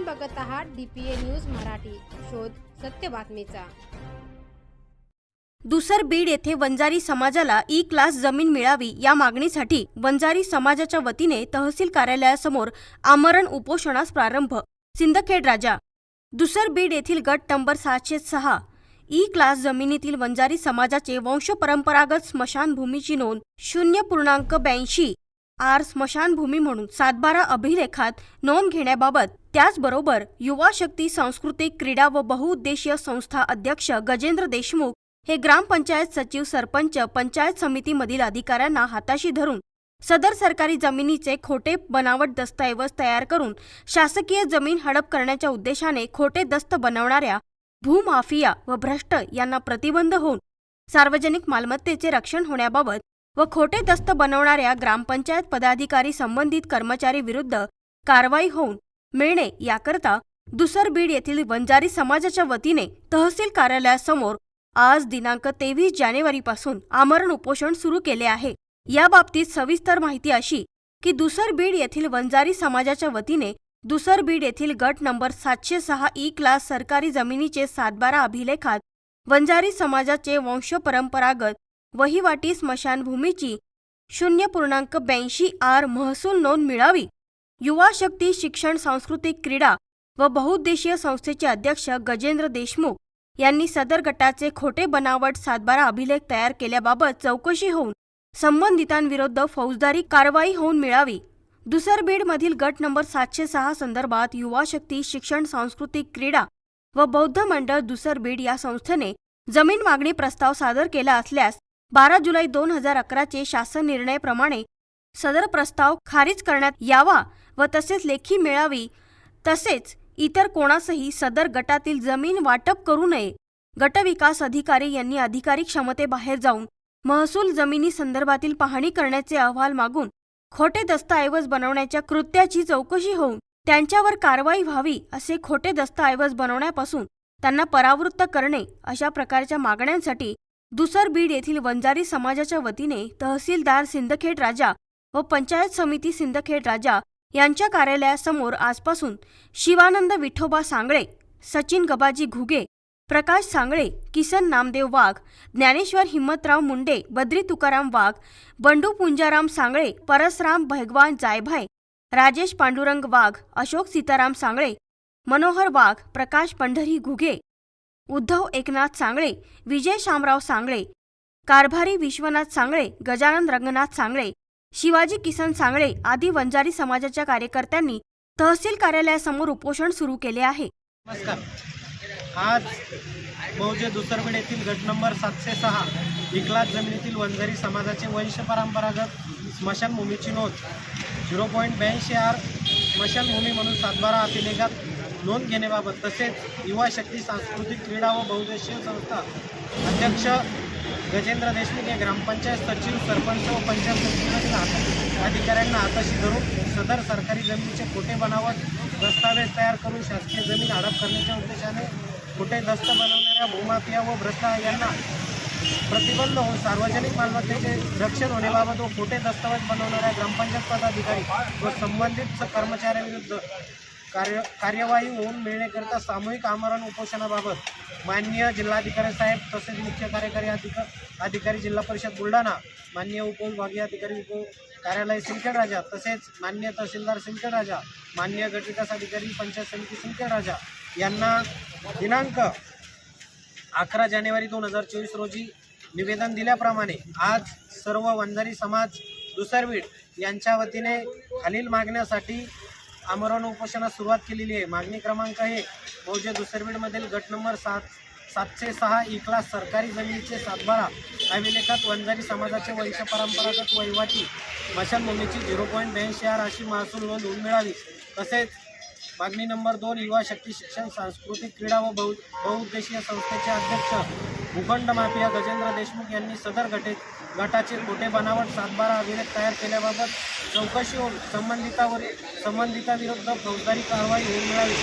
आपण बघत आहात डीपीए न्यूज मराठी. शोध सत्य बातमीचा. दुसर बीड येथे वंजारी समाजाला ई क्लास जमीन मिळावी या मागणीसाठी वंजारी समाजाच्या वतीने तहसील कार्यालयासमोर आमरण उपोषणास प्रारंभ सिंदखेड राजा. दुसर बीड येथील गट नंबर सातशे सहा. ई क्लास जमिनीतील वंजारी समाजाचे वंशपरंपरागत स्मशानभूमीची नोंद शून्य पूर्णांक ब्याऐंशी आर स्मशानभूमी म्हणून सातबारा अभिलेखात नोंद घेण्याबाबत त्याचबरोबर युवा शक्ती सांस्कृतिक क्रीडा व बहुउद्देशीय संस्था अध्यक्ष गजेंद्र देशमुख हे ग्रामपंचायत सचिव सरपंच पंचायत समितीमधील अधिकाऱ्यांना हाताशी धरून सदर सरकारी जमिनीचे खोटे बनावट दस्तऐवज तयार करून शासकीय जमीन हडप करण्याच्या उद्देशाने खोटे दस्त बनवणाऱ्या भूमाफिया व भ्रष्ट यांना प्रतिबंध होऊन सार्वजनिक मालमत्तेचे रक्षण होण्याबाबत व खोटे दस्त बनवणाऱ्या ग्रामपंचायत पदाधिकारी संबंधित कर्मचारी विरुद्ध कारवाई होऊन मिळणे याकरता दुसरबीड येथील वंजारी समाजाच्या वतीने तहसील कार्यालयासमोर आज दिनांक तेवीस जानेवारीपासून आमरण उपोषण सुरू केले आहे. याबाबतीत सविस्तर माहिती अशी की दुसर बीड येथील वंजारी समाजाच्या वतीने दुसरबीड येथील गट नंबर सातशे सहा ई क्लास सरकारी जमिनीचे सातबारा अभिलेखात वंजारी समाजाचे वंशपरंपरागत वहिवाटी स्मशानभूमीची शून्य पूर्णांक ब्याऐंशी आर महसूल नोंद मिळावी. युवा शक्ती शिक्षण सांस्कृतिक क्रीडा व बहुउद्देशीय संस्थेचे अध्यक्ष गजेंद्र देशमुख यांनी सदर गटाचे खोटे बनावट सातबारा अभिलेख तयार केल्याबाबत चौकशी होऊन संबंधितांविरुद्ध फौजदारी कारवाई होऊन मिळावी. दुसरबीडमधील गट नंबर सातशे सहा संदर्भात युवा शक्ती शिक्षण सांस्कृतिक क्रीडा व बौद्ध मंडळ दुसरबीड या संस्थेने जमीन मागणी प्रस्ताव सादर केला असल्यास बारा जुलै दोन हजार अकराचे शासन निर्णयाप्रमाणे सदर प्रस्ताव खारिज करण्यात यावा. व तसेच लेखी मिळावी. तसेच इतर कोणासही सदर गटातील जमीन वाटप करू नये. गटविकास अधिकारी यांनी अधिकारी क्षमतेबाहेर जाऊन महसूल जमिनी संदर्भातील पाहणी करण्याचे अहवाल मागून खोटे दस्तऐवज बनवण्याच्या कृत्याची चौकशी होऊन त्यांच्यावर कारवाई व्हावी असे खोटे दस्तऐवज बनवण्यापासून त्यांना परावृत्त करणे अशा प्रकारच्या मागण्यांसाठी दुसर बीड येथील वंजारी समाजाच्या वतीने तहसीलदार सिंदखेड राजा व पंचायत समिती सिंदखेड राजा यांच्या कार्यालयासमोर आजपासून शिवानंद विठोबा सांगळे सचिन गबाजी घुगे प्रकाश सांगळे किसन नामदेव वाघ ज्ञानेश्वर हिम्मतराव मुंडे बद्री तुकाराम वाघ बंडू पुंजाराम सांगळे परसराम भगवान जायभाय राजेश पांडुरंग वाघ अशोक सीताराम सांगळे मनोहर वाघ प्रकाश पंढरी घुगे उद्धव एकनाथ सांगळे विजय शामराव सांगळे कारभारी विश्वनाथ सांगळे गजानन रंगनाथ सांगळे शिवाजी किसन सांगळे आदी वंजारी समाजाच्या कार्यकर्त्यांनी तहसील कार्यालयासमोर उपोषण सुरू केले आहे. नमस्कार. आज मौजे दुसरबीड येथील गट नंबर सातशे सहा इकलात जमिनीतील वंजारी समाजाचे वंश परंपरागत स्मशानभूमीची नोंद. झिरो पॉईंट ब्याऐंशी आर स्मशानभूमी म्हणून सातबारा अभिलेखात नोंद घेण्याबाबत तसेच युवा शक्ती सांस्कृतिक क्रीडा व बहुउद्देशीय संस्था अध्यक्ष गजेंद्र देशमुख हे ग्रामपंचायत सचिव सरपंच व पंचायत समितीमधील अधिकाऱ्यांना हाताशी धरून सदर सरकारी जमिनीचे खोटे बनावट दस्तावेज तयार करून शासकीय जमीन हडप करण्याच्या उद्देशाने खोटे दस्त बनवणाऱ्या भूमाफिया व भ्रष्ट यांना प्रतिबंध होऊन सार्वजनिक मालमत्तेचे रक्षण होण्याबाबत व खोटे दस्तावेज बनवणाऱ्या ग्रामपंचायत पदाधिकारी व संबंधित कर्मचाऱ्यांविरुद्ध कार्य कार्यवाही होऊन मिळण्याकरिता सामूहिक आमरण उपोषणाबाबत माननीय जिल्हाधिकारी साहेब तसेच मुख्य कार्यकारी अधिका अधिकारी जिल्हा परिषद बुलढाणा माननीय उपविभागीय अधिकारी उप कार्यालय सिंदखेड राजा तसेच मान्य तहसीलदार सिंदखेड राजा माननीय गटविकास अधिकारी पंचायत समिती सिंदखेड राजा यांना दिनांक अकरा जानेवारी दोन हजार चोवीस रोजी निवेदन दिल्याप्रमाणे आज सर्व वंजारी समाज दुसरवीड यांच्या वतीने खालील मागण्यासाठी आमरण उपोषणास सुरुवात केलेली आहे. मागणी क्रमांक एक मौजे दुसरबीडमधील गट नंबर सात सातशे सहा इकला सरकारी जमिनीचे सातबारा अभिलेखात वंजारी समाजाचे वंश परंपरागत वहिवाटी मशानभूमीची झिरो पॉईंट ब्याऐंशी आर अशी महसूल नोंद होऊन मिळावी. तसेच मागणी नंबर दोन युवा शक्ती शिक्षण सांस्कृतिक क्रीडा व बहु बहुउद्देशीय संस्थेचे अध्यक्ष भूखंड माफिया गजेंद्र देशमुख यांनी सदर गटे गटाचे खोटे बनावट सातबारा अभिलेख तयार केल्याबाबत चौकशी होऊन संबंधितावरील संबंधिताविरुद्ध फौजदारी कारवाई होऊन मिळावी.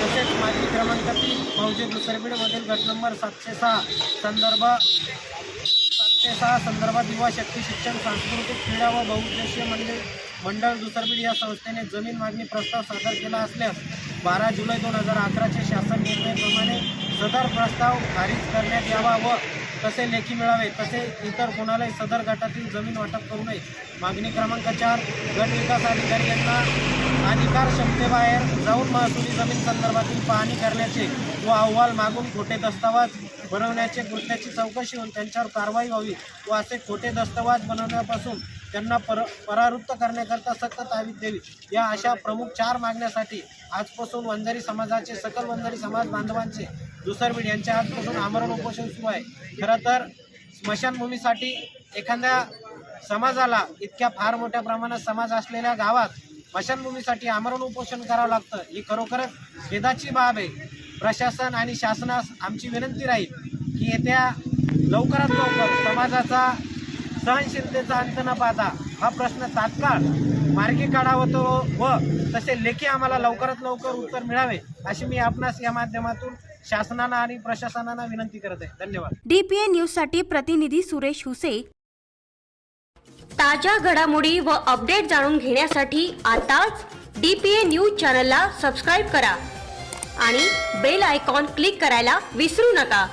तसेच मागणी क्रमांक तीन फौजे दुसरबीडमधील गट नंबर सातशे सहा संदर्भ सातशे सहा संदर्भात युवा शक्ती शिक्षण सांस्कृतिक क्रीडा व बहुउद्देशीय मंडळ मंडळ दुसरबीड या संस्थेने जमीन मागणी प्रस्ताव सादर केला असल्यास बारा जुलै दोन हजार अकराचे शासन निर्णयाप्रमाणे सदर प्रस्ताव खारिज करण्यात यावा व तसे लेखी मिळावे तसे इतर कोणालाही सदर गटातील जमीन वाटप करू नये. मागणी क्रमांक चार गट विकास अधिकारी यांना अधिकार क्षमतेबाहेर जाऊन महसुली जमीन संदर्भातील पाहणी करण्याचे व अहवाल मागून खोटे दस्तावाज बनवण्याचे गुन्ह्याची चौकशी होऊन त्यांच्यावर कारवाई व्हावी व असे खोटे दस्तावाज बनवण्यापासून त्यांना पर परावृत्त करण्याकरता सक्त तावीत द्यावी. या अशा प्रमुख चार मागण्यासाठी आजपासून वंजारी समाजाचे सकल वंजारी समाज बांधवांचे दुसरबीड यांच्या आजपासून आमरण उपोषण सुरू आहे. खरं तर स्मशानभूमीसाठी एखाद्या समाजाला इतक्या फार मोठ्या प्रमाणात समाज असलेल्या गावात स्मशानभूमीसाठी आमरण उपोषण करावं लागतं. ही खरोखरच खेदाची बाब आहे. प्रशासन आणि शासनास आमची विनंती राहील की येत्या लवकरात लवकर समाजाचा सहनशीलतेचा अंत न पाहता हा प्रश्न तात्काळ मार्गी काढावा तो व तसे लेखी आम्हाला लवकरात लवकर उत्तर मिळावे अशी मी आपणास या माध्यमातून शासनाला आणि प्रशासनाला विनंती करत आहे. धन्यवाद. डीपीए न्यूजसाठी प्रतिनिधी सुरेश हुसे. ताज्या घडामोडी व अपडेट जाणून घेण्यासाठी आताच डीपीए न्यूज चॅनलला सबस्क्राईब करा आणि बेल आयकॉन क्लिक करायला विसरू नका.